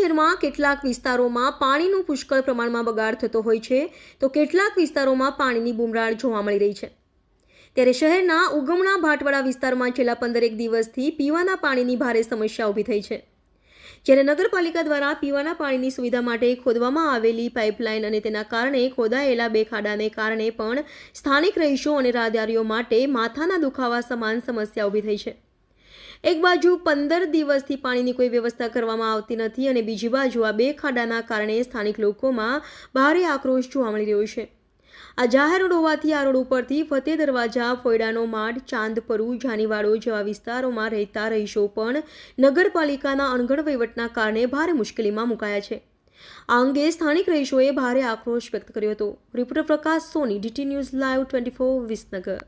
શહેરમાં કેટલાક વિસ્તારોમાં પાણીનું પુષ્કળ પ્રમાણમાં બગાડ થતો હોય છે, તો કેટલાક વિસ્તારોમાં પાણીની બુમરાળ જોવા મળી રહી છે. ત્યારે શહેરના ઉગમણા ભાટવાડા વિસ્તારમાં છેલ્લા પંદરેક દિવસથી પીવાના પાણીની ભારે સમસ્યા ઊભી થઈ છે. જ્યારે નગરપાલિકા દ્વારા પીવાના પાણીની સુવિધા માટે ખોદવામાં આવેલી પાઇપલાઇન અને તેના કારણે ખોદાયેલા બે ખાડાને કારણે પણ સ્થાનિક રહીશો અને રાહદારીઓ માટે માથાના દુખાવા સમાન સમસ્યા ઊભી થઈ છે. એક બાજુ પંદર દિવસથી પાણીની કોઈ વ્યવસ્થા કરવામાં આવતી નથી અને બીજી બાજુ આ બે ખાડાના કારણે સ્થાનિક લોકોમાં ભારે આક્રોશ જોવા મળી રહ્યો છે. આ જાહેર રોડ હોવાથી આ રોડ ઉપરથી ફતેહ દરવાજા, ફોયડાનો માડ ચાંદપરુ, જાનીવાડો જેવા વિસ્તારોમાં રહેતા રહીશો પણ નગરપાલિકાના અણઘડ વહીવટના કારણે ભારે મુશ્કેલીમાં મુકાયા છે. આ અંગે સ્થાનિક રહીશોએ ભારે આક્રોશ વ્યક્ત કર્યો હતો. Reporter Prakash Soni, DT news live twenty four Visnagar.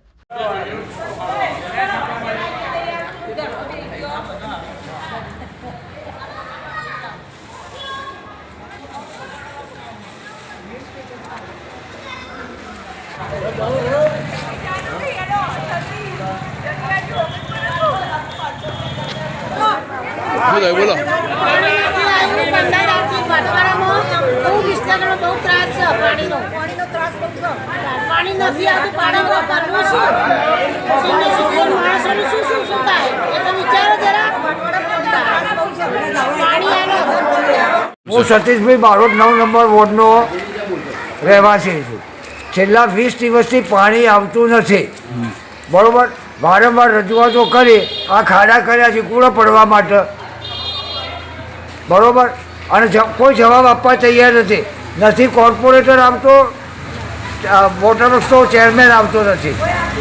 બોલો બોલો પાણી નથી આવતું પાણી વિસ્તારમાં બહુ ત્રાસ છે પાણીનો પાણીનો ત્રાસ બહુ છે પાણી નથી આવતું પાણી વાપરવું શું સિનિયર સિટીઝન માણસોનું શું શું શું થાય એ તો વિચારો જરા પાણી આવે હું સતીશભાઈ બારોટ, નવ નંબર વોર્ડનો રહેવાસી છું. છેલ્લા વીસ દિવસથી પાણી આવતું નથી. બરાબર? વારંવાર રજૂઆતો કરી, આ ખાડા કર્યા છે કૂડો પડવા માટે. બરાબર? અને કોઈ જવાબ આપવા તૈયાર નથી. નથી કોર્પોરેટર આવતો વોટર વર્ક્સનો ચેરમેન આવતો નથી.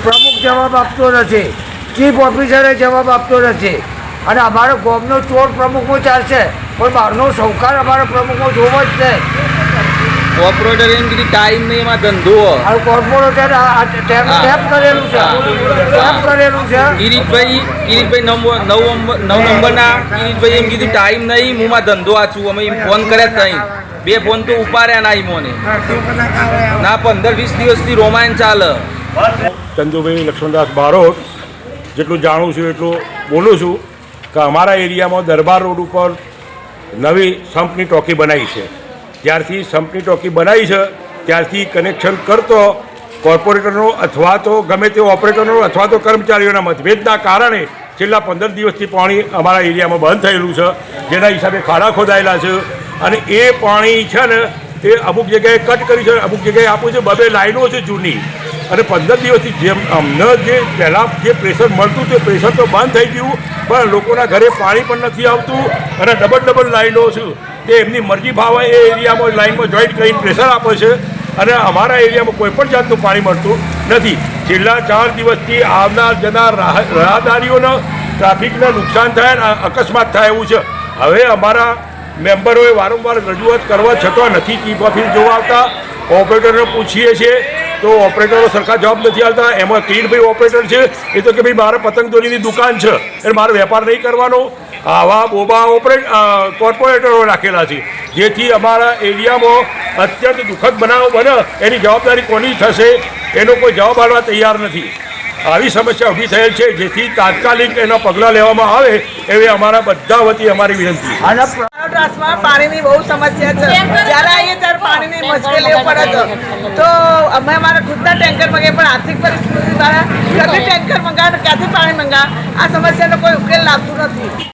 પ્રમુખ જવાબ આપતો નથી. ચીફ ઓફિસરે જવાબ આપતો નથી. અને અમારો ગોમનો ચોર પ્રમુખમાં ચાલશે પણ બહારનો સૌકાર અમારા પ્રમુખમાં જોવો જ નહીં. કોર્પોરેટર એમ કીધી ટાઈમ નહીં એમાં ધંધો. આ કોર્પોરેટર આ ટેપ ટેપ કરેલું છે. ટેપ કરેલું છે. કિરીટભાઈ કિરીટભાઈ નવ નવ નવ નંબરના કિરીટભાઈ એમ કીધું ટાઈમ નહીં હું માં ધંધો આ છું અમે એમ ફોન કર્યા જ નહીં. બે ફોન તો ઉપાડ્યા ના ઈમોને ના પંદર વીસ દિવસથી રોમાયણ ચાલે. ચંદુભાઈ લક્ષ્મણદાસ બારોટ જેટલું જાણું છું એટલું બોલું છું કે અમારા એરિયામાં દરબાર રોડ ઉપર નવી સંપની ટોકી બનાવી છે. જ્યારથી સંપની ટોકી બનાવી છે, ત્યારથી કનેક્શન કરતો કોર્પોરેટરનો અથવા તો ગમે તે ઓપરેટરનો અથવા તો કર્મચારીઓના મતભેદના કારણે છેલ્લા પંદર દિવસથી પાણી અમારા એરિયામાં બંધ થયેલું છે. જેના હિસાબે ખાડા ખોદાયેલા છે. અને એ પાણી છે ને, તે અમુક જગ્યાએ કટ કરી છે, અમુક જગ્યાએ આપું છે, બબે લાઈનો છે જૂની. અને પંદર દિવસથી જેમ અમને જે પહેલાં જે પ્રેશર મળતું તે પ્રેશર તો બંધ થઈ ગયું, પણ લોકોના ઘરે પાણી પણ નથી આવતું અને ડબલ ડબલ લાઈનો છે. તે એમની મરજી ભાવે એ એરિયામાં લાઈનમાં જોઈન્ટ કરીને પ્રેશર આપે છે અને અમારા એરિયામાં કોઈ પણ જાતનું પાણી મળતું નથી. છેલ્લા ચાર દિવસથી આવનાર જનાર રાહ- રાહદારીઓને ટ્રાફિકને નુકસાન થાય અને અકસ્માત થાય એવું છે. હવે અમારા મેમ્બરોએ વારંવાર રજૂઆત કરવા છતાં નથી ચીફ ઓફિસ જોવા આવતા. ઓપરેટરને પૂછીએ છીએ તો ઓપરેટરો સરખા જવાબ નથી આવતા એમાં કિરીટભાઈ ઓપરેટર છે. એ તો કે ભાઈ મારે પતંગ દોરીની દુકાન છે. એટલે મારે વેપાર નહીં કરવાનો. આવા બોબા ઓપરેટ કોર્પોરેટરો રાખેલા છે. જેથી અમારા એરિયામાં અત્યંત દુઃખદ બનાવ બને. એની જવાબદારી કોની થશે? એનો કોઈ જવાબ આપવા તૈયાર નથી. આવી સમસ્યા ઊભી થયેલ છે જેથી તાત્કાલિક એના પગલાં લેવામાં આવે એવી અમારા બધા વતી અમારી વિનંતી. છે. આના પાણીની બહુ સમસ્યા છે. જ્યારે આવીએ ત્યારે પાણીની મુશ્કેલીઓ પડે છે. તો અમે અમારા ખુદના ટેન્કર મંગાવીએ પણ આર્થિક પરિસ્થિતિ દ્વારા ક્યાંથી ટેન્કર મંગાવે ક્યાંથી પાણી મંગાવે? આ સમસ્યાનો કોઈ ઉકેલ લાગતું નથી.